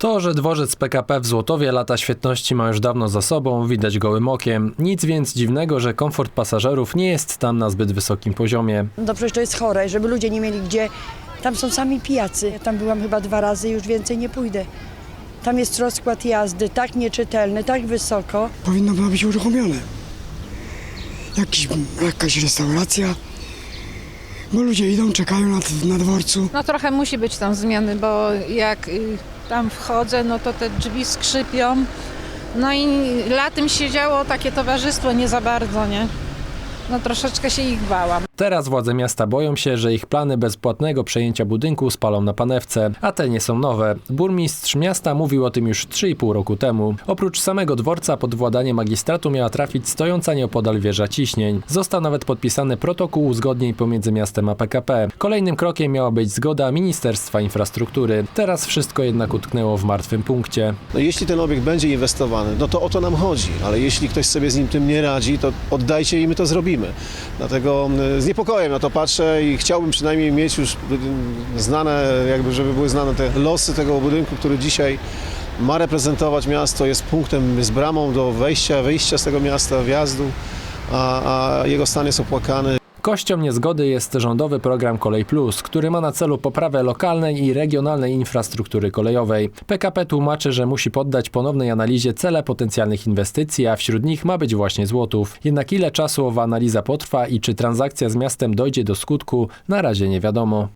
To, że dworzec PKP w Złotowie lata świetności ma już dawno za sobą, widać gołym okiem. Nic więc dziwnego, że komfort pasażerów nie jest tam na zbyt wysokim poziomie. No przecież to jest chore, żeby ludzie nie mieli gdzie. Tam są sami pijacy. Ja tam byłam chyba dwa razy, już więcej nie pójdę. Tam jest rozkład jazdy tak nieczytelny, tak wysoko. powinno było być uruchomione. Jakiś, jakaś restauracja, bo ludzie idą, czekają na, na dworcu. No trochę musi być tam zmiany, bo jak y, tam wchodzę, no to te drzwi skrzypią. No i latem siedziało takie towarzystwo nie za bardzo, nie? No troszeczkę się ich bałam. Teraz władze miasta boją się, że ich plany bezpłatnego przejęcia budynku spalą na panewce, a te nie są nowe. Burmistrz miasta mówił o tym już 3,5 roku temu. Oprócz samego dworca pod władanie magistratu miała trafić stojąca nieopodal wieża ciśnień. Został nawet podpisany protokół uzgodnień pomiędzy miastem a PKP. Kolejnym krokiem miała być zgoda Ministerstwa Infrastruktury. Teraz wszystko jednak utknęło w martwym punkcie. No jeśli ten obiekt będzie inwestowany, no to o to nam chodzi, ale jeśli ktoś sobie z nim tym nie radzi, to oddajcie i my to zrobimy. Dlatego mm, z niepokojem na to patrzę i chciałbym przynajmniej mieć już znane, jakby żeby były znane te losy tego budynku, który dzisiaj ma reprezentować miasto, jest punktem, jest bramą do wejścia, wyjścia z tego miasta, wjazdu, a, a jego stan jest opłakany. Kością niezgody jest rządowy program Kolej Plus, który ma na celu poprawę lokalnej i regionalnej infrastruktury kolejowej. PKP tłumaczy, że musi poddać ponownej analizie cele potencjalnych inwestycji, a wśród nich ma być właśnie złotów. Jednak ile czasu owa analiza potrwa i czy transakcja z miastem dojdzie do skutku, na razie nie wiadomo.